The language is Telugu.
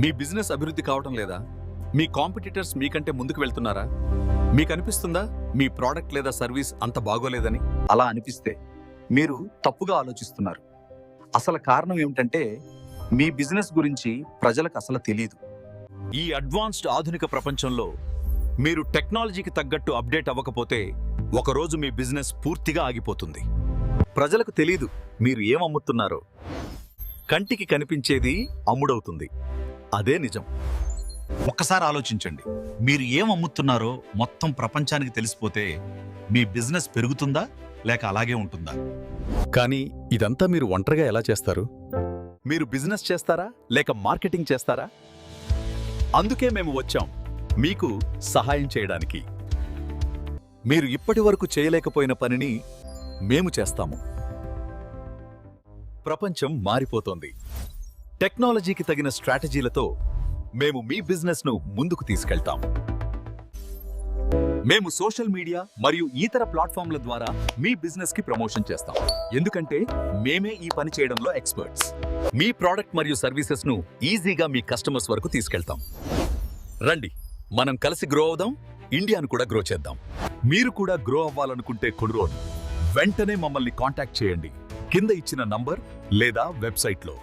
మీ బిజినెస్ అభివృద్ధి కావటం లేదా? మీ కాంపిటీటర్స్ మీకంటే ముందుకు వెళ్తున్నారా? మీకు అనిపిస్తుందా మీ ప్రోడక్ట్ లేదా సర్వీస్ అంత బాగోలేదని? అలా అనిపిస్తే మీరు తప్పుగా ఆలోచిస్తున్నారు. అసలు కారణం ఏమిటంటే మీ బిజినెస్ గురించి ప్రజలకు అసలు తెలియదు ఈ అడ్వాన్స్డ్ ఆధునిక ప్రపంచంలో మీరు టెక్నాలజీకి తగ్గట్టు అప్డేట్ అవ్వకపోతే ఒకరోజు మీ బిజినెస్ పూర్తిగా ఆగిపోతుంది. ప్రజలకు తెలీదు మీరు ఏమమ్ముతున్నారో అమ్ముతున్నారో. కంటికి కనిపించేది అమ్ముడవుతుంది. అదే నిజం. ఒక్కసారి ఆలోచించండి. మీరు ఏం అమ్ముతున్నారో మొత్తం ప్రపంచానికి తెలిసిపోతే మీ బిజినెస్ పెరుగుతుందా? లేక అలాగే ఉంటుందా? కానీ ఇదంతా మీరు ఒంటరిగా ఎలా చేస్తారు? మీరు బిజినెస్ చేస్తారా? లేక మార్కెటింగ్ చేస్తారా? అందుకే మేము వచ్చాం మీకు సహాయం చేయడానికి. మీరు ఇప్పటి వరకు చేయలేకపోయిన పనిని మేము చేస్తాము. ప్రపంచం మారిపోతోంది. టెక్నాలజీకి తగిన స్ట్రాటజీలతో మేము మీ బిజినెస్ను ముందుకు తీసుకెళ్తాం. మేము సోషల్ మీడియా మరియు ఇతర ప్లాట్ఫామ్ల ద్వారా మీ బిజినెస్కి ప్రమోషన్ చేస్తాం. ఎందుకంటే మేమే ఈ పని చేయడంలో ఎక్స్పర్ట్స్. మీ ప్రోడక్ట్ మరియు సర్వీసెస్ను ఈజీగా మీ కస్టమర్స్ వరకు తీసుకెళ్తాం. రండి మనం కలిసి గ్రో అవుదాం ఇండియాను కూడా గ్రో చేద్దాం. మీరు కూడా గ్రో అవ్వాలనుకుంటే కొనుగోలు వెంటనే మమ్మల్ని కాంటాక్ట్ చేయండి. కింద ఇచ్చిన నంబర్ లేదా వెబ్సైట్లో.